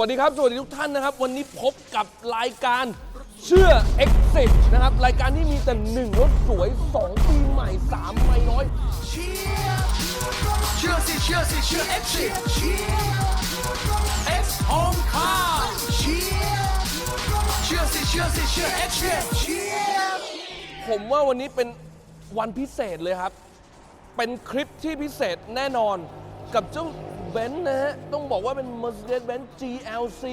วัสดีครับ สวัสดีทุกท่านนะครับ วันนี้พบกับรายการเชื่อ Exit นะครับ รายการที่มีแต่หนึ่งรถสวย 2 ปีใหม่ 3 ไม่น้อย เชียร์เชื่อสิเชื่อสิเชื่อเอ็กซ์สิเชียร์เอ็กซ์โฮมคาร์เชียร์เชื่อสิเชื่อสิเชื่อเอ็กซ์สิเชียร์ผมว่าวันนี้เป็นวันพิเศษเลยครับ เป็นคลิปที่พิเศษแน่นอนกับเจ้า เบนซ์นะฮะ ต้องบอกว่าเป็น Mercedes-Benz GLC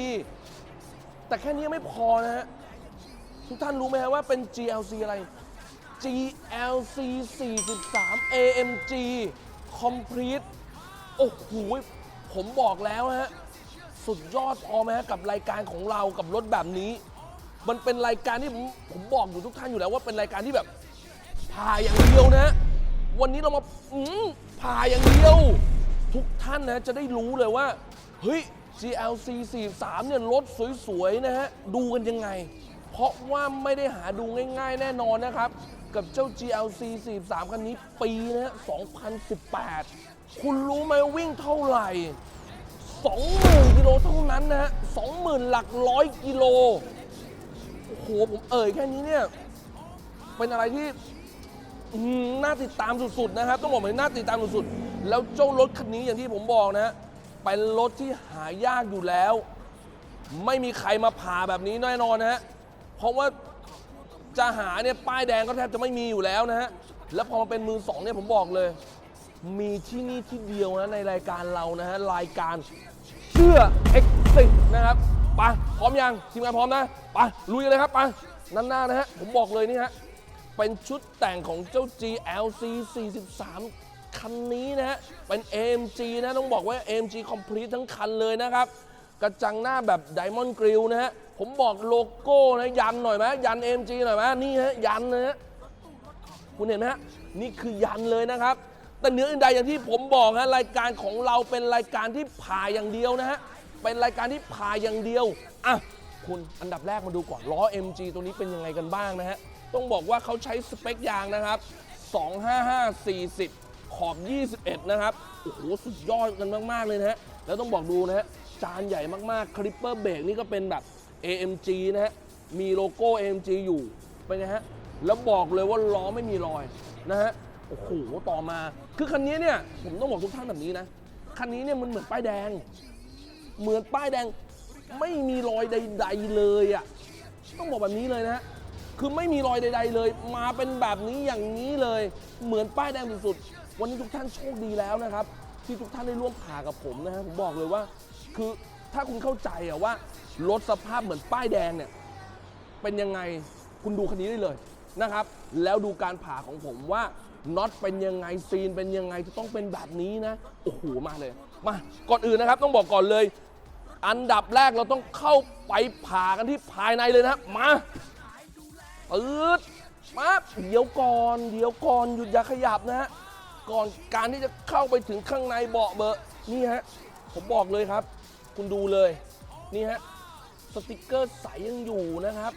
แต่แค่นี้ไม่พอนะฮะ ทุกท่านรู้ไหมฮะว่าเป็น GLC อะไร GLC 43 AMG Complete โอ้โห ผมบอกแล้วฮะ สุดยอดพอไหมฮะ กับรายการของเรากับรถแบบนี้ มันเป็นรายการที่ผมผมบอกอยู่ทุกท่านอยู่แล้วว่าเป็นรายการที่แบบผ่าอย่างเดียวนะ วันนี้เรามาอืมผ่าอย่างเดียว ทุกท่านนะจะได้รู้เลยว่า เฮ้ย GLC 43เนี่ยรถสวยๆนะฮะ ดูกันยังไง เพราะว่าไม่ได้หาดูง่ายๆแน่นอนนะครับ กับเจ้า GLC 43 คันนี้ปีนะฮะ 2018 คุณรู้ไหมวิ่งเท่าไหร่ 20,000กิโลเท่านั้นนะฮะ 20,000 หลักร้อยกิโล โอ้โห ผมเอ่ยแค่นี้เนี่ย เป็นอะไรที่ อื้อหือน่าติดตามสุดๆนะครับต้องบอกเลยน่าติดตามสุดๆแล้วเจ้ารถคันนี้อย่างที่ผมบอกนะฮะเป็นรถที่หายากอยู่แล้ว ไม่มีใครมาผ่าแบบนี้แน่นอนนะฮะเพราะว่าจะหาเนี่ยป้ายแดงก็แทบจะไม่มีอยู่แล้วนะฮะแล้วพอมาเป็นมือสองเนี่ยผมบอกเลย มีที่นี่ที่เดียวนะในรายการเรานะฮะรายการเชื่อ Exit นะครับไปพร้อมยังทีมงานพร้อมนะไปลุยกันเลยครับไปนั่นหน้านะฮะผมบอกเลยนี่ฮะ เป็นชุดแต่งของเจ้า GLC 43 คันนี้นะฮะ เป็น AMG นะต้องบอกว่า AMG Complete ทั้งคันเลยนะครับ กระจังหน้าแบบ Diamond Grill นะฮะ ผมบอกโลโก้นะ ยันหน่อยไหมยัน AMG หน่อยไหมนี่ฮะ ยันนะฮะ คุณเห็นไหมฮะ นี่คือยันเลยนะครับ แต่เนื้ออื่นใดอย่างที่ผมบอกฮะรายการของเราเป็นรายการที่ผ่าอย่างเดียวนะฮะเป็นรายการที่ผ่าอย่างเดียวอะคุณอันดับแรกมาดูก่อนล้อ MG ตัวนี้เป็นยังไงกันบ้างนะฮะ ต้องบอกว่าเขาใช้สเปคยางนะครับ 255 40 ขอบ 21 นะครับ โอ้โห สุดยอดกันมาก ๆ เลยนะฮะ แล้วต้องบอกดูนะฮะ จานใหญ่มากๆ คลิปเปอร์เบรกนี่ก็เป็นแบบ AMG นะฮะ มีโลโก้ AMG อยู่ เป็นไงฮะ แล้วบอกเลยว่าล้อไม่มีรอยนะฮะ โอ้โห ต่อมา คือคันนี้เนี่ย ผมต้องบอกทุกท่านแบบนี้นะ คันนี้เนี่ยมันเหมือนป้ายแดง เหมือนป้ายแดง ไม่มีรอยใด ๆ เลยอะ่ะ ต้องบอกแบบนี้เลยนะฮะ คือไม่มีรอยใด ๆ เลย มาเป็นแบบนี้อย่างนี้เลย เหมือนป้ายแดงสุดๆ วันนี้ทุกท่านโชคดีแล้วนะครับ ที่ทุกท่านได้ร่วมผ่ากับผมนะฮะผมบอกเลยว่า คือถ้าคุณเข้าใจอะว่ารถสภาพเหมือนป้ายแดงเนี่ยเป็นยังไงคุณดูคันนี้ได้เลยนะครับ แล้วดูการผ่าของผมว่าน็อตเป็นยังไงซีนเป็นยังไงจะต้องเป็นแบบนี้นะโอ้โหมาเลย มาก่อนอื่นนะครับต้องบอกก่อนเลย อันดับแรกเราต้องเข้าไปผ่ากันที่ภายในเลยนะครับมา ปืดมาเดี๋ยวก่อน เดี๋ยวก่อนหยุดอย่าขยับนะฮะ ก่อนการที่จะเข้าไปถึงข้างในเบาะเบอะนี่ฮะ ผมบอกเลยครับ คุณดูเลย นี่ฮะ สติกเกอร์ใสยังอยู่นะครับ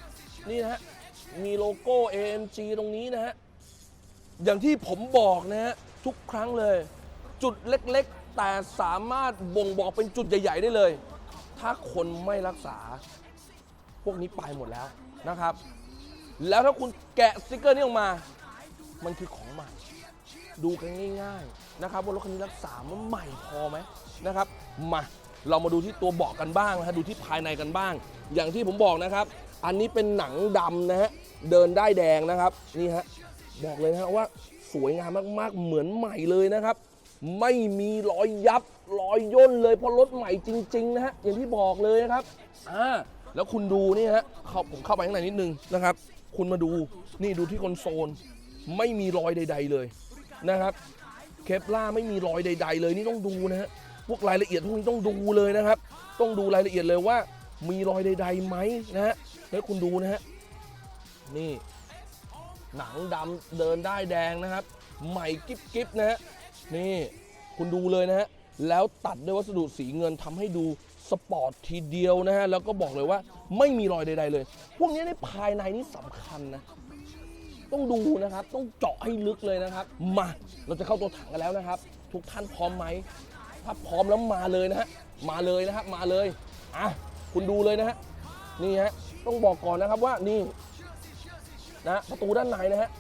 นี่นะฮะ มีโลโก้ AMG ตรงนี้นะฮะ อย่างที่ผมบอกนะฮะ ทุกครั้งเลย จุดเล็กๆ แต่สามารถบ่งบอกเป็นจุดใหญ่ ๆ ได้เลย ถ้าคนไม่รักษา พวกนี้ไปหมดแล้วนะครับ แล้วถ้าคุณแกะสติกเกอร์นี้ออกมา มันคือของใหม่ ดูกันง่าย ๆ นะครับว่ารถคันนี้รักษามันใหม่พอไหมนะครับ มาเรามาดูที่ตัวเบาะกันบ้างนะฮะดูที่ภายในกันบ้าง อย่างที่ผมบอกนะครับ อันนี้เป็นหนังดำนะฮะเดินได้แดงนะครับนี่ฮะบอกเลยนะฮะว่าสวยงามมากๆเหมือนใหม่เลยนะครับ ไม่มีรอยยับรอยย่นเลยเพราะรถใหม่จริงๆนะฮะอย่างที่บอกเลยนะครับอ่าแล้วคุณดูนี่ฮะเขาผมเข้าไปข้างในนิดนึงนะครับ คุณมาดูนี่ดูที่คอนโซลไม่มีรอยใด ๆเลยนะครับเคปล่าไม่มีรอยใด ๆ เลยนี่ต้องดูนะฮะพวกรายละเอียดพวกนี้ต้องดูเลยนะครับ ต้องดูรายละเอียดเลยว่ามีรอยใดๆไหมนะฮะแล้วคุณดูนะฮะนี่ หนังดำเดินได้แดงนะครับ ใหม่กิ๊บกิ๊บนะฮะนี่คุณดูเลยนะฮะแล้วตัดด้วยวัสดุสีเงินทำให้ดู สปอร์ตทีเดียวนะฮะ แล้วก็บอกเลยว่าไม่มีรอยใด ๆ เลย พวกนี้ในภายในนี่สำคัญนะ ต้องดูนะครับ ต้องเจาะให้ลึกเลยนะครับ มาเราจะเข้าตัวถังกันแล้วนะครับ ทุกท่านพร้อมไหม ถ้าพร้อมแล้วมาเลยนะฮะ มาเลยนะครับ มาเลย อะ คุณดูเลยนะฮะ นี่ฮะ ต้องบอกก่อนนะครับว่านี่นะประตูด้านในนะฮะ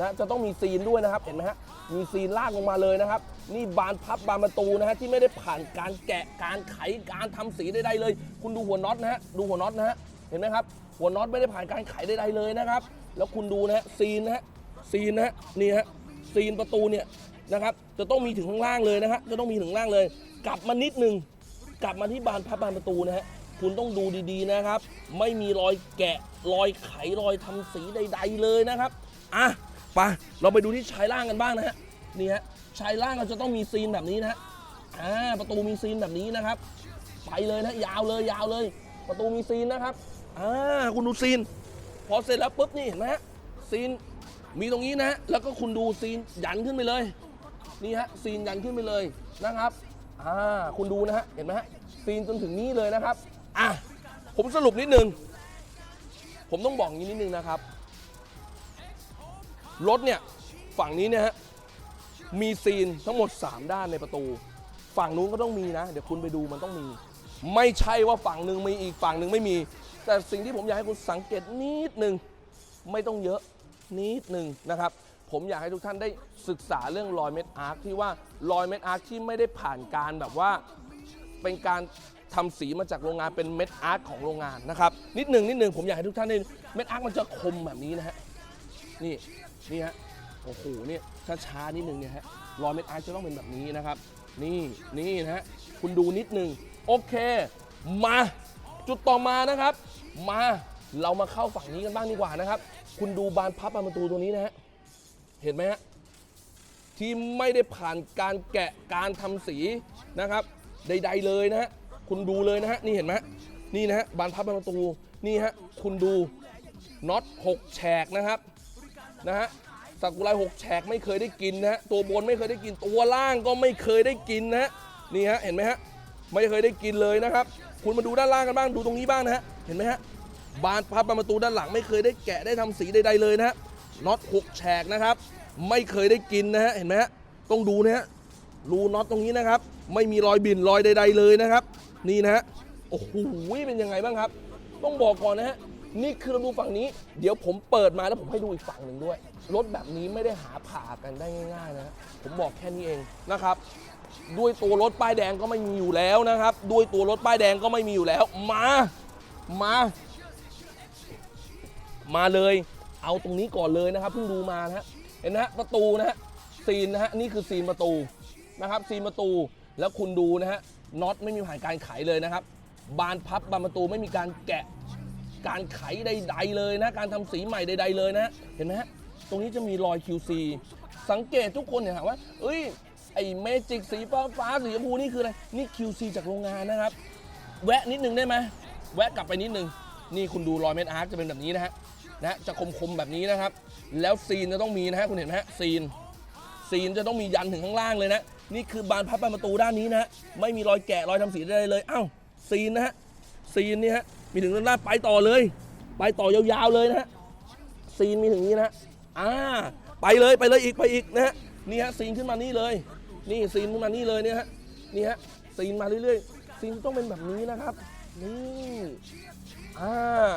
นะจะต้องมีซีนด้วยนะครับ เห็นไหมฮะ มีซีนลากลงมาเลยนะครับ นี่บานพับบานประตูนะฮะที่ไม่ได้ผ่านการแกะการไขการทำสีใดๆเลย คุณดูหัวน็อตนะฮะดูหัวน็อตนะฮะเห็นไหมครับหัวน็อตไม่ได้ผ่านการไขใดๆเลยนะครับ แล้วคุณดูนะฮะซีนนะฮะซีนนะฮะนี่ฮะซีนประตูเนี่ยนะครับจะต้องมีถึงข้างล่างเลยนะฮะจะต้องมีถึงข้างล่างเลย กลับมานิดนึงกลับมาที่บานพับบานประตูนะฮะคุณต้องดูดีๆนะครับ ไม่มีรอยแกะรอยไขรอยทำสีใด ๆ เลยนะครับอะ ปเราไปดูที่ชายล่างกันบ้างนะฮะนี่ฮะชายล่างเราจะต้องมีซีนแบบนี้นะฮะอ่าประตูมีซีนแบบนี้นะครับ ไปเลยนะยาวเลยยาวเลย ประตูมีซีนนะครับอ่าคุณดูซีน พอเสร็จแล้วปุ๊บนี่เห็นไหมฮะซีนมีตรงนี้นะฮะแล้วก็คุณดูซีนยันขึ้นไปเลยนี่ฮะซีนยันขึ้นไปเลยนะครับอ่าคุณดูนะฮะเห็นไหมฮะซีนจนถึงนี้เลยนะครับอะผมสรุปนิดนึงผมต้องบอกอย่างนี้นิดนึงนะครับ รถเนี่ยฝั่งนี้เนี่ยฮะมีซีนทั้งหมด 3 ด้านในประตู ฝั่งนู้นก็ต้องมีนะ เดี๋ยวคุณไปดูมันต้องมี ไม่ใช่ว่าฝั่งหนึ่งมีอีกฝั่งหนึ่งไม่มี แต่สิ่งที่ผมอยากให้คุณสังเกตนิดนึงไม่ต้องเยอะนิดหนึ่งนะครับ ผมอยากให้ทุกท่านได้ศึกษาเรื่องรอยเม็ดอาร์คที่ว่ารอยเม็ดอาร์คที่ไม่ได้ผ่านการแบบว่าเป็นการทำสีมาจากโรงงานเป็นเม็ดอาร์คของโรงงานนะครับนิดหนึ่งนิดหนึ่งผมอยากให้ทุกท่านได้เม็ดอาร์คมันจะคมแบบนี้นะฮะนี่ นี่ฮะโอ้โหเนี่ยช้าๆนิดหนึ่งเนี่ยฮะรอยเม็ดอาร์จะต้องเป็นแบบนี้นะครับ นี่นี่นะฮะคุณดูนิดหนึ่งโอเค มาจุดต่อมานะครับ มาเรามาเข้าฝั่งนี้กันบ้างดีกว่านะครับ คุณดูบานพับบานประตูตัวนี้นะฮะเห็นไหมฮะที่ไม่ได้ผ่านการแกะการทำสีนะครับ ใด ๆ เลยนะฮะคุณดูเลยนะฮะนี่เห็นไหมนี่นะฮะบานพับบานประตูนี่ฮะคุณดูน็อต6แฉกนะครับ นะฮะสักุไรหกแฉกไม่เคยได้กินนะฮะตัวบนไม่เคยได้กินตัวล่างก็ไม่เคยได้กินนะฮะนี่ฮะเห็นไหมฮะไม่เคยได้กินเลยนะครับ คุณมาดูด้านล่างกันบ้างดูตรงนี้บ้างนะฮะเห็นไหมฮะบานพับประตูด้านหลังไม่เคยได้แกะได้ทำสีใดๆเลยนะฮะน็อต6แฉกนะครับไม่เคยได้กินนะฮะเห็นไหมฮะต้องดูนะฮะรูน็อตตรงนี้นะครับ ไม่มีรอยบิ่นรอยใด ๆเลยนะครับ นี่นะฮะโอ้โหเป็นยังไงบ้างครับ ต้องบอกก่อนนะฮะ นี่คือเราดูฝั่งนี้ เดี๋ยวผมเปิดมาแล้วผมให้ดูอีกฝั่งหนึ่งด้วย รถแบบนี้ไม่ได้หาผ่ากันได้ง่าย ๆ นะ ผมบอกแค่นี้เองนะครับ ด้วยตัวรถป้ายแดงก็ไม่มีอยู่แล้วนะครับ ด้วยตัวรถป้ายแดงก็ไม่มีอยู่แล้ว มา มา มาเลย เอาตรงนี้ก่อนเลยนะครับเพิ่งดูมานะฮะ เห็นนะฮะประตูนะฮะซีนนะฮะนี่คือซีนประตูนะครับซีนประตูแล้วคุณดูนะฮะน็อตไม่มีผ่านการไขเลยนะครับ บานพับบานประตูไม่มีการแกะ การไขใด ๆ เลยนะ การทำสีใหม่ใด ๆ เลยนะ เห็นไหมฮะ ตรงนี้จะมีรอย QC สังเกตทุกคนเนี่ยถามว่า เอ้ย ไอ้เมจิกสีฟ้าฟ้าสีชมพูนี่คืออะไร นี่ QC จากโรงงานนะครับ แวะนิดนึงได้ไหม แวะกลับไปนิดนึง นี่คุณดูรอยเม็ดอาร์คจะเป็นแบบนี้นะฮะ นะฮะจะคมๆแบบนี้นะครับ แล้วซีนจะต้องมีนะฮะ คุณเห็นไหมฮะ ซีน ซีนจะต้องมียันถึงข้างล่างเลยนะ นี่คือบานพับบานประตูด้านนี้นะฮะ ไม่มีรอยแกะรอยทำสีใดๆเลย เอ้า ซีนนะฮะ ซีนนี่ฮะ มีถึงด้านล่างไปต่อเลย ไปต่อยาวๆเลยนะฮะซีนมีถึงนี้นะฮะอ่าไปเลยไปเลยอีกไปอีกนะฮะนี่ฮะซีนขึ้นมานี่เลย นี่ซีนขึ้นมานี่เลยเนี่ยฮะนี่ฮะซีนมาเรื่อยๆซีนต้องเป็นแบบนี้นะครับนี่อ่า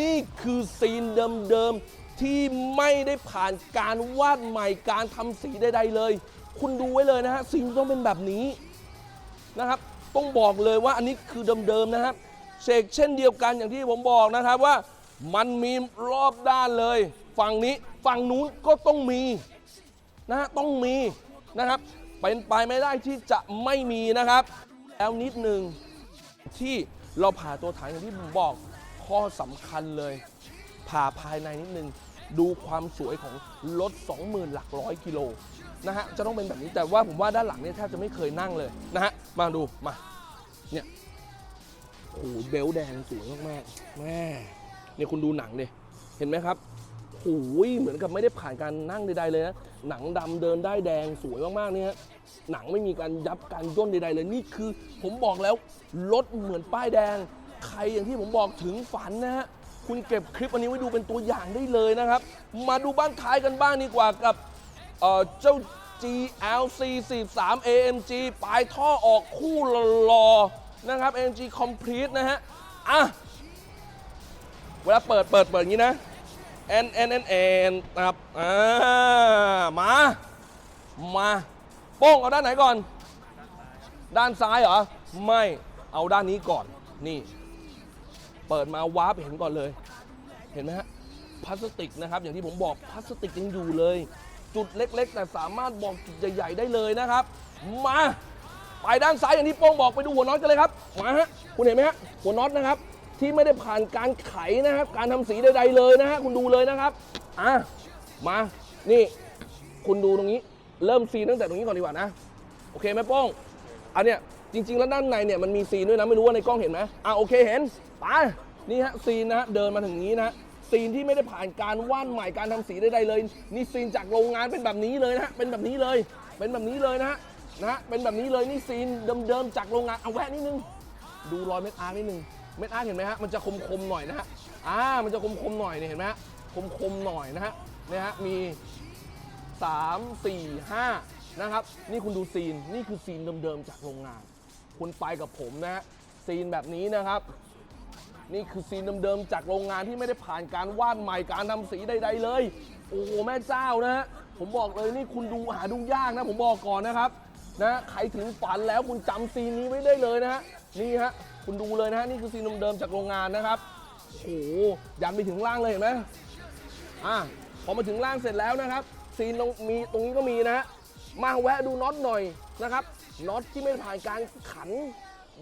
นี่คือซีนเดิมๆที่ไม่ได้ผ่านการวาดใหม่การทำสีใดๆเลย คุณดูไว้เลยนะฮะซีนต้องเป็นแบบนี้นะครับ ต้องบอกเลยว่าอันนี้คือเดิมๆนะครับ เชกเช่นเดียวกันอย่างที่ผมบอกนะครับว่ามันมีรอบด้านเลย ฝั่งนี้ฝั่งนู้นก็ต้องมีนะฮะต้องมีนะครับ เป็นไปไม่ได้ที่จะไม่มีนะครับ แล้วนิดหนึ่งที่เราผ่าตัวถังอย่างที่ผมบอกข้อสำคัญเลย ผ่าภายในนิดนึง ดูความสวยของรถ 20,000 หลักร้อยกิโลนะฮะจะต้องเป็นแบบนี้แต่ว่าผมว่าด้านหลังเนี่ยแทบจะไม่เคยนั่งเลยนะฮะมาดูมาเนี่ย โอ้โหเบลต์แดงสวยมากๆแม่เนี่ยคุณดูหนังดิเห็นไหมครับโอ้ยเหมือนกับไม่ได้ผ่านการนั่งใดๆเลยนะหนังดำเดินได้แดงสวยมากๆเนี่ยฮะหนังไม่มีการยับการย่นใดๆเลยนี่คือ ผมบอกแล้วรถเหมือนป้ายแดง ใครอย่างที่ผมบอกถึงฝันนะฮะคุณเก็บคลิปอันนี้ไว้ดูเป็นตัวอย่างได้เลยนะครับ มาดูบ้านท้ายกันบ้างดีกว่ากับเอ่อเจ้า GLC 43 AMG ปลายท่อออกคู่หล่อ นะครับ AMG Complete นะฮะ อะ เวลาเปิดเปิดเปิดอย่างนี้นะ N N N N นะครับ อ่า มา มาโป้งเอาด้านไหนก่อน ด้านซ้ายเหรอ ไม่ เอาด้านนี้ก่อน นี่ เปิดมาวาร์ปเห็นก่อนเลย เห็นไหมฮะ พลาสติกนะครับ อย่างที่ผมบอก พลาสติกยังอยู่เลย จุดเล็ก ๆ แต่สามารถบอกจุดใหญ่ ๆ ได้เลยนะครับ มา ไปด้านซ้ายอย่างที่โป้งบอกไปดูหัวน็อตกันเลยครับมาฮะคุณเห็นไหมฮะหัวน็อตนะครับที่ไม่ได้ผ่านการไขนะครับ การทำสีใดๆเลยนะฮะคุณดูเลยนะครับอะมานี่ คุณดูตรงนี้ เริ่มซีนตั้งแต่ตรงนี้ก่อนดีกว่านะโอเคไหมโป้งอันเนี้ยจริง ๆ แล้วด้านในเนี่ยมันมีซีนด้วยนะไม่รู้ว่าในกล้องเห็นไหมอะโอเคเห็นไปนี่ฮะซีนนะฮะเดินมาถึงนี้นะฮะซีนที่ไม่ได้ผ่านการว่านใหม่การทำสีใดๆเลย นี่ซีนจากโรงงานเป็นแบบนี้เลยนะฮะเป็นแบบนี้เลย เป็นแบบนี้เลยนะฮะ นะฮะเป็นแบบนี้เลยนี่ซีนเดิมๆจากโรงงานเอาแวะนิดนึง ดูรอยเม็ดอาร์นิดนึงเม็ดอาร์เห็นไหมฮะมันจะคมๆหน่อยนะฮะอ่ามันจะคมๆหน่อยเนี่ยเห็นไหมฮะคมๆหน่อยนะฮะเนี่ยฮะมี 3 4 5 นะครับ นี่คุณดูซีนนี่คือซีนเดิมๆจากโรงงาน คุณไปกับผมนะฮะซีนแบบนี้นะครับ นี่คือซีนเดิมๆจากโรงงานที่ไม่ได้ผ่านการวาดใหม่การทำสีใด ๆ เลย โอ้โหแม่เจ้านะฮะผมบอกเลยนี่คุณดูหาดูยากนะ ผมบอกก่อนนะครับ นะใครถึงฝันแล้วคุณจำซีนนี้ไว้ได้เลยนะฮะนี่ฮะคุณดูเลยนะฮะนี่คือซีนเดิมๆจากโรงงานนะครับโอ้โหยันไปถึงล่างเลยเห็นไหมอะพอมาถึงล่างเสร็จแล้วนะครับ ซีนตรงมีตรงนี้ก็มีนะฮะมาแวะดูน็อตหน่อยนะครับน็อตที่ไม่ผ่านการขัน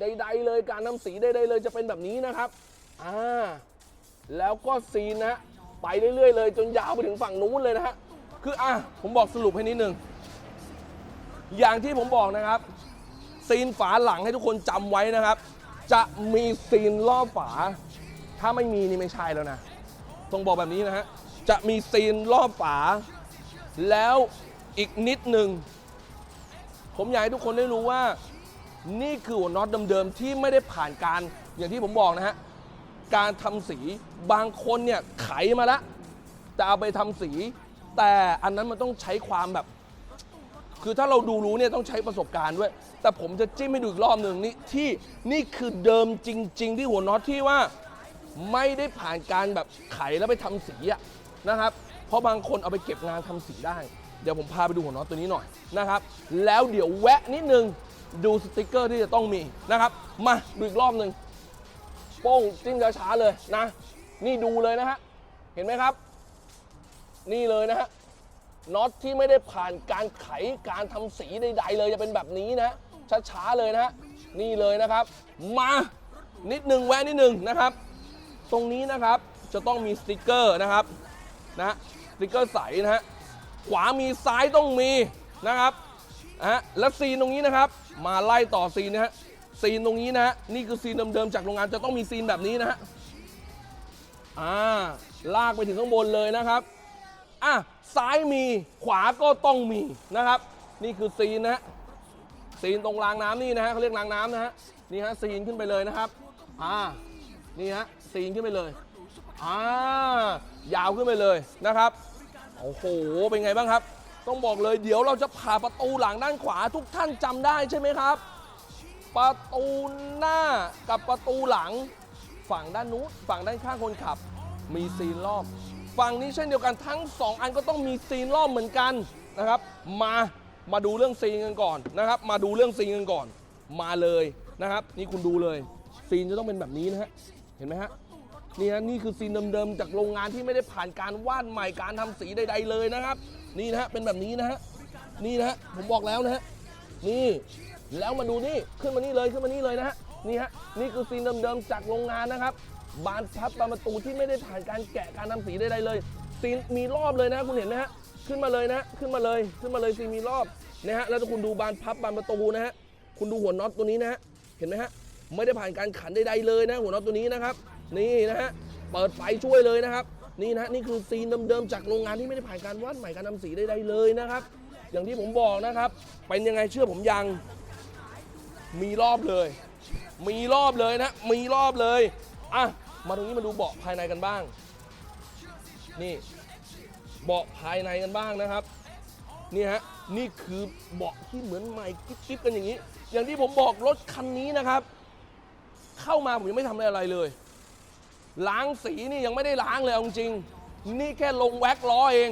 ใด ๆ เลยการนำสีใดๆเลยจะเป็นแบบนี้นะครับอ่าแล้วก็ซีนนะฮะไปเรื่อยๆเลย จนยาวไปถึงฝั่งนู้นเลยนะฮะคืออะผมบอกสรุปให้นิดนึง อย่างที่ผมบอกนะครับ ซีนฝาหลังให้ทุกคนจำไว้นะครับ จะมีซีนรอบฝา ถ้าไม่มีนี่ไม่ใช่แล้วนะต้องบอกแบบนี้นะฮะจะมีซีนรอบฝา แล้วอีกนิดหนึ่งผมอยากให้ทุกคนได้รู้ว่า นี่คือหัวน็อตเดิมๆที่ไม่ได้ผ่านการอย่างที่ผมบอกนะฮะการทำสีบางคนเนี่ยไขมาแล้วจะเอาไปทำสี แต่อันนั้นมันต้องใช้ความแบบ คือถ้าเราดูรู้เนี่ยต้องใช้ประสบการณ์ด้วย แต่ผมจะจิ้มให้ดูอีกรอบหนึ่งนี่ที่นี่คือเดิมจริง ๆ ที่หัวน็อตที่ว่าไม่ได้ผ่านการแบบไขแล้วไปทำสีอะนะครับ เพราะบางคนเอาไปเก็บงานทำสีได้ เดี๋ยวผมพาไปดูหัวน็อตตัวนี้หน่อยนะครับ แล้วเดี๋ยวแวะนิดนึงดูสติกเกอร์ที่จะต้องมีนะครับ มาดูอีกรอบหนึ่งโป้งจิ้มช้าๆเลยนะ นี่ดูเลยนะฮะ เห็นไหมครับ นี่เลยนะฮะ น็อตที่ไม่ได้ผ่านการไขการทำสีใดๆเลยจะเป็นแบบนี้นะช้าๆเลยนะฮะนี่เลยนะครับ มานิดหนึ่งแวะนิดหนึ่งนะครับ ตรงนี้นะครับจะต้องมีสติกเกอร์นะครับนะสติกเกอร์ใสนะฮะขวามีซ้ายต้องมีนะครับนะฮะและซีนตรงนี้นะครับ มาไล่ต่อซีนนะฮะซีนตรงนี้นะฮะนี่คือซีนเดิมๆจากโรงงานจะต้องมีซีนแบบนี้นะฮะอ่าลากไปถึงข้างบนเลยนะครับ อะซ้ายมีขวาก็ต้องมีนะครับ นี่คือซีนนะฮะซีนตรงรางน้ำนี่นะฮะเขาเรียกรางน้ำนะฮะนี่ฮะซีนขึ้นไปเลยนะครับอ่านี่ฮะซีนขึ้นไปเลยอ่ายาวขึ้นไปเลยนะครับโอ้โหเป็นไงบ้างครับ ต้องบอกเลยเดี๋ยวเราจะผ่าประตูหลังด้านขวาทุกท่านจำได้ใช่ไหมครับ ประตูหน้ากับประตูหลังฝั่งด้านนู้นฝั่งด้านข้างคนขับ มีซีนรอบ ฝั่งนี้เช่นเดียวกันทั้ง 2 อันก็ต้องมีซีนรอบเหมือนกันนะครับ มามาดูเรื่องซีนกันก่อนนะครับ มาดูเรื่องซีนกันก่อน มาเลยนะครับ นี่คุณดูเลย ซีนจะต้องเป็นแบบนี้นะฮะเห็นไหมฮะนี่ฮะนี่คือซีนเดิมๆจากโรงงานที่ไม่ได้ผ่านการวาดใหม่การทำสีใด ๆ เลยนะครับ นี่นะฮะเป็นแบบนี้นะฮะนี่นะฮะผมบอกแล้วนะฮะนี่แล้วมาดูนี่ขึ้นมานี่เลยขึ้นมานี่เลยนะฮะนี่ฮะนี่คือซีนเดิมๆจากโรงงานนะครับ บานพับบานประตูที่ไม่ได้ผ่านการแกะการทำสีใดๆเลยซีนมีรอบเลยนะคุณเห็นไหมฮะขึ้นมาเลยนะขึ้นมาเลยขึ้นมาเลยซีนมีรอบนะฮะแล้วถ้าคุณดูบานพับบานประตูนะฮะคุณดูหัวน็อตตัวนี้นะฮะเห็นไหมฮะไม่ได้ผ่านการขันใดๆเลยนะหัวน็อตตัวนี้นะครับนี่นะฮะเปิดไฟช่วยเลยนะครับนี่นะฮะนี่คือซีนเดิมๆจากโรงงานที่ไม่ได้ผ่านการวาดใหม่การทำสีใดๆเลยนะครับ อย่างที่ผมบอกนะครับ เป็นยังไงเชื่อผมยังมีรอบเลย มีรอบเลยนะ มีรอบเลยอะ มาตรงนี้มาดูเบาะภายในกันบ้าง นี่เบาะภายในกันบ้างนะครับนี่ฮะนี่คือเบาะที่เหมือนใหม่กิ๊บๆกันอย่างนี้ อย่างที่ผมบอกรถคันนี้นะครับ เข้ามาผมยังไม่ทำอะไรเลย ล้างสีนี่ยังไม่ได้ล้างเลยเอาจริงนี่แค่ลงแว็กล้อเอง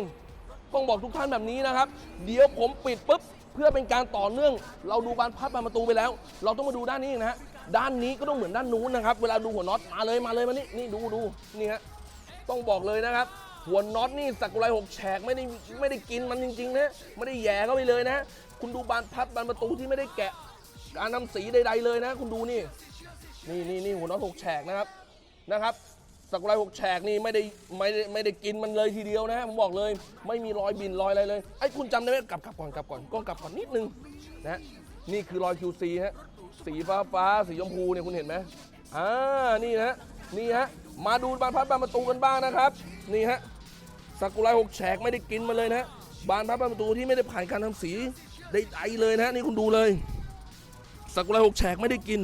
ต้องบอกทุกท่านแบบนี้นะครับ เดี๋ยวผมปิดปุ๊บเพื่อเป็นการต่อเนื่อง เราดูบานพับบานประตูไปแล้ว เราต้องมาดูด้านนี้นะฮะ ด้านนี้ก็ต้องเหมือนด้านนู้นนะครับ เวลาดูหัวน็อตมาเลยมาเลยมานี่นี่ดูดูนี่ฮะต้องบอกเลยนะครับ หัวน็อตนี่สักุไรหกแฉกไม่ได้ไม่ได้กินมันจริงๆนะไม่ได้แย่เข้าไปเลยนะ คุณดูบานพับบานประตูที่ไม่ได้แกะ การนำสีใด ๆเลยนะ คุณดูนี่ นี่นี่นี่หัวน็อตหกแฉกนะครับนะครับสักุไรหกแฉกนี่ไม่ได้ไม่ได้ไม่ได้กินมันเลยทีเดียวนะผมบอกเลย ไม่มีรอยบินรอยอะไรเลยไอ้คุณจำได้ไหมกลับกลับก่อนกลับก่อนก็กลับก่อนนิดนึงนะนี่คือรอย QC ฮะ สีฟ้าฟ้าสีชมพูเนี่ยคุณเห็นไหมอ่านี่นะนี่ฮะมาดูบานพับบานประตูกันบ้างนะครับ นี่ฮะสักุไรหกแฉกไม่ได้กินมาเลยนะบานพับบานประตูที่ไม่ได้ผ่านการทำสีใดๆเลยนะนี่คุณดูเลยสักุระหกแฉกไม่ได้กิน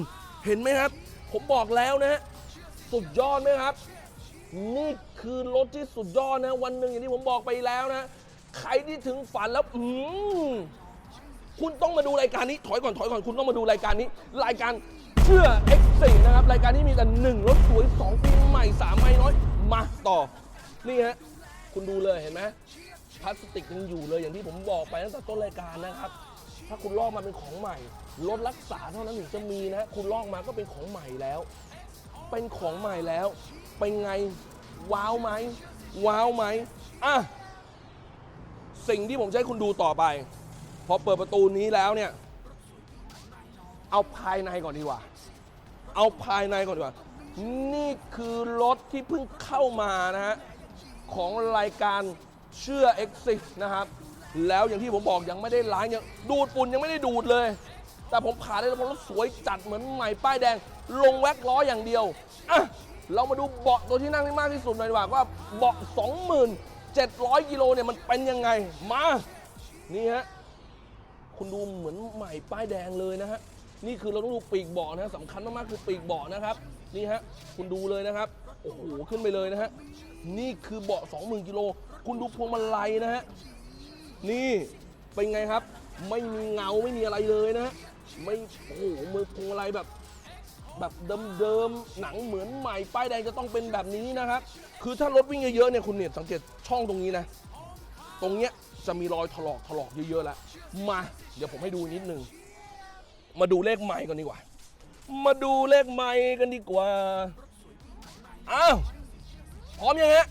เห็นไหมครับ ผมบอกแล้วนะฮะสุดยอดไหมครับ นี่คือรถที่สุดยอดนะ วันหนึ่งอย่างที่ผมบอกไปแล้วนะ ใครที่ถึงฝันแล้วอืม คุณต้องมาดูรายการนี้ถอยก่อนถอยก่อนคุณต้องมาดูรายการนี้ รายการเชื่อ X4 นะครับ รายการที่มีแต่หนึ่งรถสวยสองปีใหม่สามไม่น้อยมาต่อ นี่ฮะคุณดูเลยเห็นไหมพลาสติกยังอยู่เลยอย่างที่ผมบอกไปตั้งแต่ต้นรายการนะครับ ถ้าคุณลอกมาเป็นของใหม่รถรักษาเท่านั้นถึงจะมีนะคุณลอกมาก็เป็นของใหม่แล้ว เป็นของใหม่แล้ว เป็นไงว้าวไหมว้าวไหมอะสิ่งที่ผมจะให้คุณดูต่อไป พอเปิดประตูนี้แล้วเนี่ย เอาภายในก่อนดีกว่า เอาภายในก่อนดีกว่า นี่คือรถที่เพิ่งเข้ามานะฮะ ของรายการเชื่อ X6 นะครับ แล้วอย่างที่ผมบอกยังไม่ได้ล้างยังดูดฝุ่นยังไม่ได้ดูดเลย แต่ผมผ่านได้แล้วเพราะรถสวยจัดเหมือนใหม่ป้ายแดง ลงแว็กล้ออย่างเดียวอะเรามาดูเบาะตัวที่นั่งได้มากที่สุดหน่อยดีกว่าว่าเบาะ 2700กิโลเนี่ยมันเป็นยังไง มา นี่ฮะ คุณดูเหมือนใหม่ป้ายแดงเลยนะฮะนี่คือเราต้องดูปีกเบาะนะสำคัญมากๆคือปีกเบาะนะครับนี่ฮะคุณดูเลยนะครับโอ้โหขึ้นไปเลยนะฮะนี่คือเบาะ20,000กิโลคุณดูพวงมาลัยนะฮะนี่เป็นไงครับ ไม่มีเงาไม่มีอะไรเลยนะฮะไม่โอ้โหมือพวงมาลัยแบบแบบเดิมๆหนังเหมือนใหม่ป้ายแดงจะต้องเป็นแบบนี้นะครับ คือถ้ารถวิ่งเยอะๆเนี่ยคุณเนี่ยสังเกตช่องตรงนี้นะ ตรงเนี้ย จะมีรอยถลอกถลอกเยอะๆแล้ว มา เดี๋ยวผมให้ดูนิดนึง มาดูเลขไม้ก่อนดีกว่า มาดูเลขไม้กันดีกว่า อ้าว พร้อมยังฮะ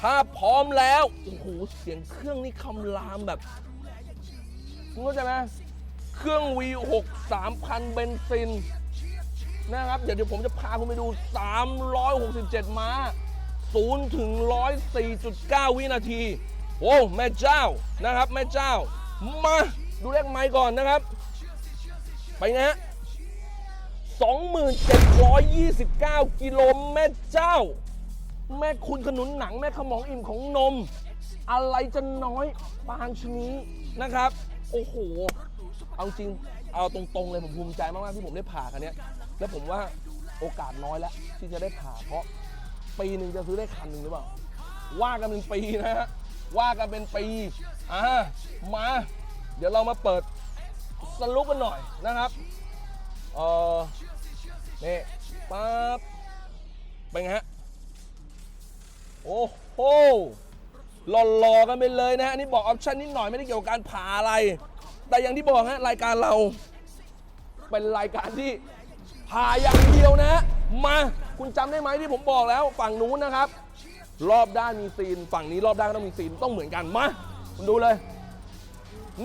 ถ้าพร้อมแล้ว โอ้โห เสียงเครื่องนี่คำรามแบบคุณเข้าใจไหมเครื่อง V6 3,000 เบนซิน นะครับ เดี๋ยวเดี๋ยวผมจะพาคุณไปดู 367 ม้า0ถึง104.9 วินาที โอ้แม่เจ้านะครับ แม่เจ้า มาดูเลขไม้ก่อนนะครับ ไปไงฮะ2729 กิโลแม่เจ้า แม่คุณขนุนหนังแม่ขมองอิ่มของนม อะไรจะน้อยปานชนี้นะครับ โอ้โห เอาจริง เอาตรงๆเลยผมภูมิใจมากๆที่ผมได้ผ่าคันนี้แล้วผมว่าโอกาสน้อยแล้วที่จะได้ผ่าเพราะปีหนึ่งจะซื้อได้คันหนึ่งหรือเปล่า ว่ากันเป็นปีนะฮะ ว่ากันเป็นปีอ่ามา เดี๋ยวเรามาเปิดสรุปกันหน่อยนะครับเออนี่ปั๊บเป็นไงฮะ โอ้โหหล่อๆกันไปเลยนะฮะนี่บอกออปชั่นนิดหน่อยไม่ได้เกี่ยวกับการผ่าอะไร แต่อย่างที่บอกฮะรายการเรา เป็นรายการที่ผ่าอย่างเดียวนะ มาคุณจำได้ไหมที่ผมบอกแล้วฝั่งนู้นนะครับ รอบด้านมีซีน ฝั่งนี้รอบด้านก็ต้องมีซีนต้องเหมือนกันมาคุณดูเลย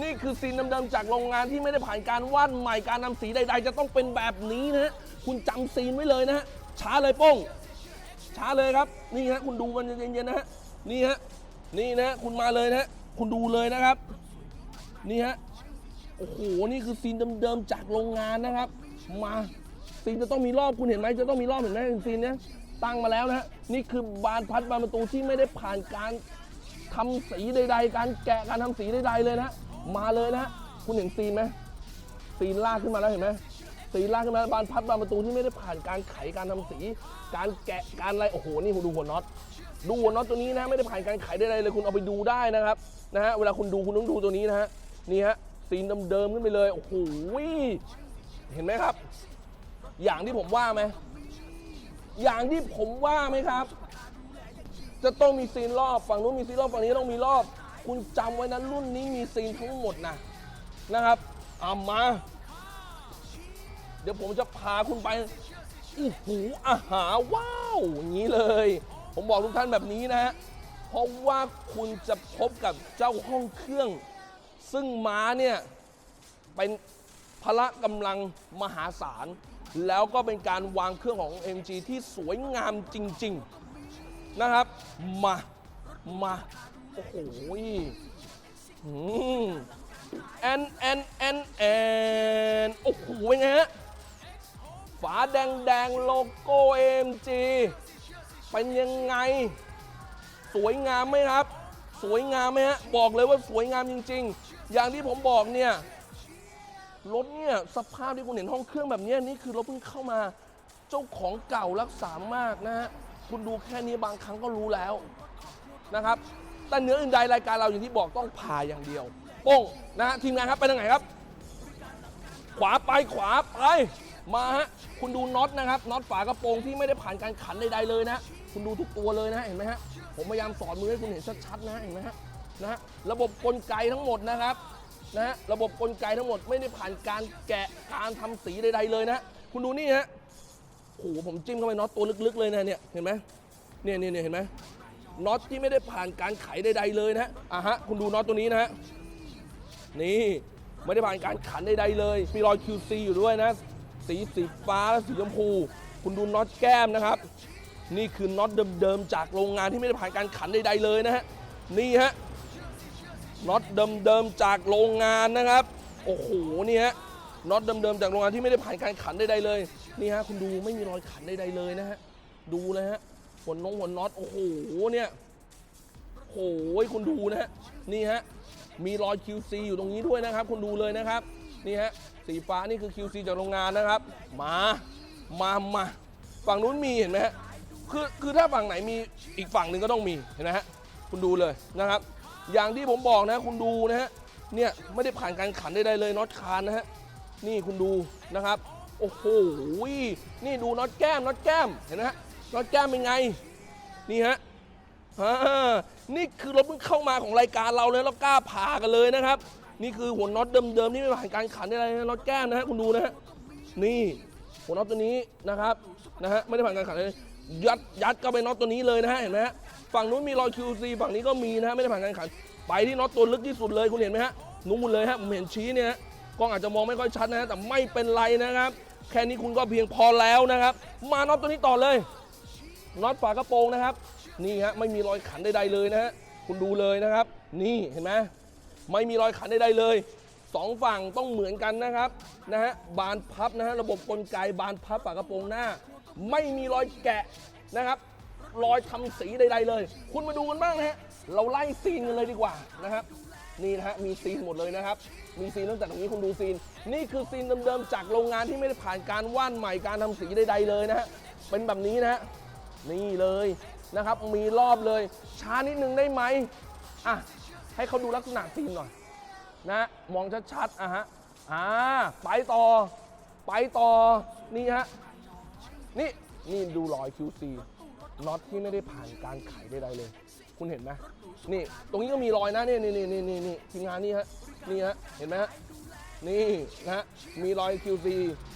นี่คือซีนเดิมๆจากโรงงานที่ไม่ได้ผ่านการวาดใหม่การนำสีใด ๆ จะต้องเป็นแบบนี้นะฮะคุณจำซีนไว้เลยนะฮะช้าเลยโป้ง ช้าเลยครับนี่ฮะคุณดูกันเย็นๆนะฮะนี่ฮะนี่นะฮะคุณมาเลยนะฮะคุณดูเลยนะครับ นี่ฮะโอ้โหนี่คือซีนเดิมๆจากโรงงานนะครับ มาซีนจะต้องมีรอบคุณเห็นไหมจะต้องมีรอบเห็นไหมซีนเนี้ย ตั้งมาแล้วนะฮะนี่คือบานพัดบานประตูที่ไม่ได้ผ่านการทำสีใด ๆ การแกะการทำสีใดๆเลยนะมาเลยนะคุณเห็นซีนไหมซีนลากขึ้นมาแล้วเห็นไหมซีลากขึ้นมาบานพัดบานประตูที่ไม่ได้ผ่านการไขการทำสี การแกะการอะไรโอ้โหนี่คุณดูหัวน็อตดูหัวน็อตตัวนี้นะไม่ได้ผ่านการไขใดๆเลยคุณเอาไปดูได้นะครับนะฮะเวลาคุณดูคุณต้องดูตัวนี้นะฮะนี่ฮะซีเดิมๆขึ้นไปเลยโอ้โหเห็นไหมครับ อย่างที่ผมว่าไหม อย่างที่ผมว่าไหมครับ จะต้องมีซีนรอบฝั่งนู้นมีซีนรอบฝั่งนี้ต้องมีรอบ คุณจำไว้นะรุ่นนี้มีซีนทั้งหมดนะนะครับเอามา เดี๋ยวผมจะพาคุณไปอู้หูอาหาว้าวอย่างนี้เลย ผมบอกทุกท่านแบบนี้นะฮะเพราะว่าคุณจะพบกับเจ้าห้องเครื่อง ซึ่งม้าเนี่ยเป็นพละกำลังมหาศาล แล้วก็เป็นการวางเครื่องของ MG ที่สวยงามจริง ๆ นะครับ มา มา โอ้โหแอนแอนแอนแอนโอ้โหเป็นไงฮะ ฝาแดงแดงๆโลโก้ MG เป็นยังไง สวยงามไหมครับ สวยงามไหมฮะ บอกเลยว่าสวยงามจริง ๆ อย่างที่ผมบอกเนี่ย รถเนี่ยสภาพที่คุณเห็นห้องเครื่องแบบนี้นี่คือรถเพิ่งเข้ามาเจ้าของเก่ารักษามากนะฮะคุณดูแค่นี้บางครั้งก็รู้แล้วนะครับแต่เนื้ออื่นใดรายการเราอย่างที่บอกต้องผ่าอย่างเดียวโป้งนะฮะทีมงานครับไปทางไหนครับ ขวาไปขวาไปมาฮะคุณดูน็อตนะครับน็อตฝากระโปรงที่ไม่ได้ผ่านการขันใดๆเลยนะคุณดูทุกตัวเลยนะเห็นไหมฮะผมพยายามสอนมือให้คุณเห็นชัดๆนะเห็นไหมฮะนะฮะระบบกลไกทั้งหมดนะครับ นะฮะระบบกลไกทั้งหมดไม่ได้ผ่านการแกะการทำสีใดๆเลยนะคุณดูนี่ฮะโอ้โหผมจิ้มเข้าไปน็อตตัวลึกๆเลยนะเนี่ยเห็นไหมเนี่ยเนี่ยเนี่ยเห็นไหมน็อตที่ไม่ได้ผ่านการไขใดๆเลยนะอะฮะคุณดูน็อตตัวนี้นะฮะนี่ไม่ได้ผ่านการขันใดๆเลยมีรอย QC อยู่ด้วยนะ สีสีฟ้าและสีชมพู คุณดูน็อตแก้มนะครับ นี่คือน็อตเดิมๆจากโรงงานที่ไม่ได้ผ่านการขันใดๆเลยนะฮะนี่ฮะ น็อตเดิมๆจากโรงงานนะครับ โอ้โหนี่ฮะน็อตเดิมๆจากโรงงานที่ไม่ได้ผ่านการขันใดๆเลย นี่ฮะคุณดูไม่มีรอยขันใดๆเลยนะฮะ ดูเลยฮะหัวนงหัวน็อตโอ้โหเนี่ยโอ้โหคุณดูนะฮะนี่ฮะมีรอย QC อยู่ตรงนี้ด้วยนะครับ คุณดูเลยนะครับ นี่ฮะสีฟ้านี่คือ QC จากโรงงานนะครับ มามามาฝั่งนู้นมีเห็นไหมฮะคือคือถ้าฝั่งไหนมีอีกฝั่งหนึ่งก็ต้องมีเห็นไหมฮะคุณดูเลยนะครับ อย่างที่ผมบอกนะคุณดูนะฮะเนี่ยไม่ได้ผ่านการขันใดๆเลยน็อตคานนะฮะนี่คุณดูนะครับโอ้โหนี่ดูน็อตแก้มน็อตแก้มเห็นไหมฮะน็อตแก้มเป็นไงนี่ฮะอ่านี่คือรถเพิ่งเข้ามาของรายการเราเลยแล้วกล้าผ่ากันเลยนะครับ นี่คือหัวน็อตเดิมๆที่ไม่ผ่านการขันอะไรนะน็อตแก้มนะฮะคุณดูนะฮะนี่หัวน็อตตัวนี้นะครับนะฮะไม่ได้ผ่านการขันเลยยัดยัดเข้าไปน็อตตัวนี้เลยนะฮะเห็นไหมฮะ ฝั่งนู้นมีรอย QC ฝั่งนี้ก็มีนะฮะไม่ได้ผ่านการขัน ไปที่น็อตตัวลึกที่สุดเลยคุณเห็นไหมฮะนู่นเลยฮะผมเห็นชี้เนี่ยฮะกล้องอาจจะมองไม่ค่อยชัดนะฮะแต่ไม่เป็นไรนะครับ แค่นี้คุณก็เพียงพอแล้วนะครับ มาน็อตตัวนี้ต่อเลยน็อตฝากระโปรงนะครับ นี่ฮะไม่มีรอยขันใดๆเลยนะฮะคุณดูเลยนะครับ นี่เห็นไหมไม่มีรอยขันใดๆเลยสองฝั่งต้องเหมือนกันนะครับนะฮะบานพับนะฮะระบบกลไกบานพับฝากระโปรงหน้า ไม่มีรอยแกะนะครับ รอยทำสีใด ๆ เลย คุณมาดูกันบ้างนะฮะ เราไล่ซีนกันเลยดีกว่านะครับ นี่นะฮะ มีซีนหมดเลยนะครับ มีซีนตั้งแต่ตรงนี้คุณดูซีน นี่คือซีนเดิมๆจากโรงงานที่ไม่ได้ผ่านการว่านใหม่การทำสีใด ๆ เลยนะฮะ เป็นแบบนี้นะฮะ นี่เลยนะครับ มีรอบเลย ช้านิดนึงได้ไหมอะ ให้เขาดูลักษณะซีนหน่อยนะมองชัดๆอะฮะ อ่า ไปต่อ ไปต่อ นี่ฮะ นี่ นี่ดูรอย QC น็อตที่ไม่ได้ผ่านการไขใดๆเลย คุณเห็นไหมนี่ ตรงนี้ก็มีรอยนะนี่นี่นี่นี่นี่นี่ทีมงานนี่ฮะนี่ฮะเห็นไหมฮะนี่นะฮะมีรอย QC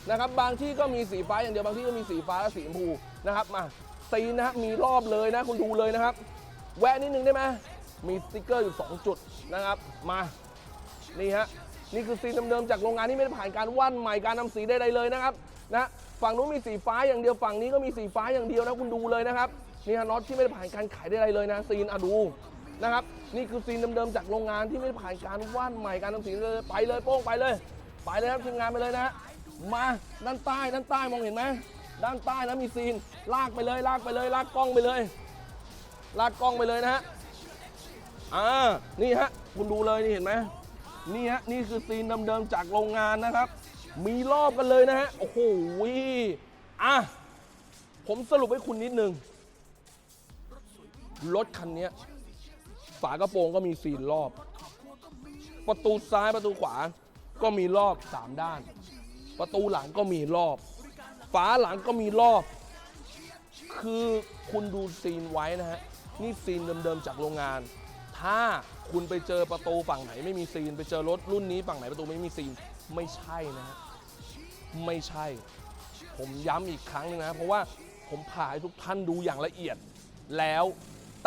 นะครับบางที่ก็มีสีฟ้าอย่างเดียวบางที่ก็มีสีฟ้าและสีชมพูนะครับมาซีนนะฮะมีรอบเลยนะคุณดูเลยนะครับ แวะนิดนึงได้ไหมมีสติกเกอร์อยู่ 2 จุดนะครับมานี่ฮะนี่คือซีนเดิมๆจากโรงงานที่ไม่ได้ผ่านการว่านใหม่การทำสีใดๆเลยนะครับ นะฝั่งนู้นมีสีฟ้าอย่างเดียวฝั่งนี้ก็มีสีฟ้าอย่างเดียวนะคุณดูเลยนะครับนี่ฮะน็อตที่ไม่ได้ผ่านการขายใดๆเลยนะซีนอะดูนะครับนี่คือซีนเดิมๆจากโรงงานที่ไม่ได้ผ่านการว่านใหม่การทำสีเลยไปเลยโป้งไปเลย ไปเลยครับทีมงานไปเลยนะมาด้านใต้ด้านใต้มองเห็นไหมด้านใต้แล้วมีซีนลากไปเลยลากไปเลยลากกล้องไปเลย ลากกล้องไปเลยนะฮะอ่านี่ฮะคุณดูเลยนี่เห็นไหมนี่ฮะนี่คือซีนเดิมๆจากโรงงานนะครับ มีรอบกันเลยนะฮะ โอ้โหอะ ผมสรุปให้คุณนิดนึง รถคันนี้ฝากระโปรงก็มีซีนรอบ ประตูซ้ายประตูขวา ก็มีรอบ3ด้าน ประตูหลังก็มีรอบ ฝาหลังก็มีรอบ คือคุณดูซีนไว้นะฮะ นี่ซีนเดิมๆจากโรงงาน ถ้าคุณไปเจอประตูฝั่งไหนไม่มีซีน ไปเจอรถรุ่นนี้ฝั่งไหนประตูไม่มีซีน ไม่ใช่นะฮะไม่ใช่ ผมย้ำอีกครั้งหนึงนะ เพราะว่าผมผ่าให้ทุกท่านดูอย่างละเอียด แล้ว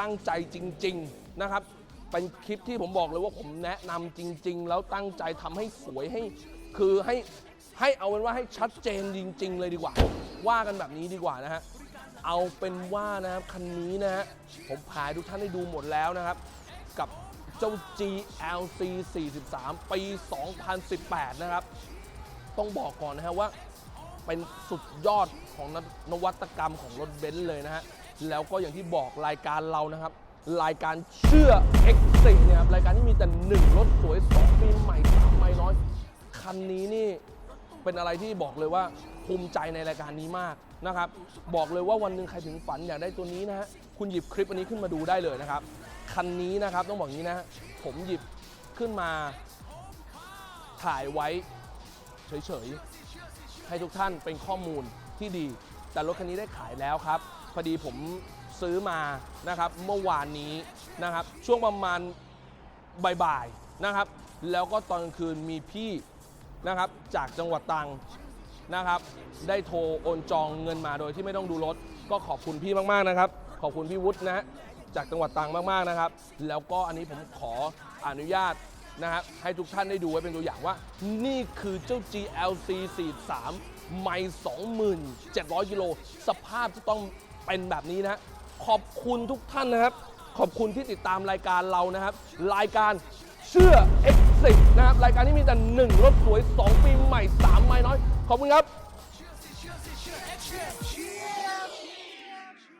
ตั้งใจจริง ๆนะครับ เป็นคลิปที่ผมบอกเลยว่าผมแนะนำจริง ๆ แล้วตั้งใจทำให้สวยให้ คือให้ให้เอาเป็นว่าให้ชัดเจนจริง ๆ เลยดีกว่า ว่ากันแบบนี้ดีกว่านะฮะเอาเป็นว่านะครับคันนี้นะฮะผมพาทุกท่านให้ดูหมดแล้วนะครับ กับ เจ้า GLC 43 ปี 2018 นะครับ ต้องบอกก่อนนะฮะว่าเป็นสุดยอดของนนวัตกรรมของรถเบนซ์เลยนะฮะ แล้วก็อย่างที่บอกรายการเรานะครับ รายการเชื่อ X10 เนี่ยครับรายการที่มีแต่หนึ่งรถสวย 2 ปีใหม่ 3 ไม่น้อย คันนี้นี่เป็นอะไรที่บอกเลยว่าภูมิใจในรายการนี้มากนะครับ บอกเลยว่าวันหนึ่งใครถึงฝันอยากได้ตัวนี้นะฮะ คุณหยิบคลิปอันนี้ขึ้นมาดูได้เลยนะครับ คันนี้นะครับต้องบอกอย่างนี้นะฮะผมหยิบขึ้นมาถ่ายไว้เฉยๆ ให้ทุกท่านเป็นข้อมูลที่ดี แต่รถคันนี้ได้ขายแล้วครับ พอดีผมซื้อมานะครับเมื่อวานนี้นะครับ ช่วงประมาณบ่ายๆนะครับ แล้วก็ตอนกลางคืนมีพี่นะครับจากจังหวัดตรังนะครับ ได้โทรโอนจองเงินมาโดยที่ไม่ต้องดูรถ ก็ขอบคุณพี่มากๆนะครับ ขอบคุณพี่วุฒินะฮะ จากจังหวัดตรังมากๆนะครับ แล้วก็อันนี้ผมขออนุญาตนะครับให้ทุกท่านได้ดูไว้เป็นตัวอย่างว่า นี่คือเจ้า GLC 43ไม่2,700 กิโล สภาพจะต้องเป็นแบบนี้นะฮะขอบคุณทุกท่านนะครับ ขอบคุณที่ติดตามรายการเรานะครับ รายการเชื่อ X10 นะครับ รายการที่มีแต่ 1 รถสวย 2 ปีใหม่ 3 ไม่น้อย ขอบคุณครับ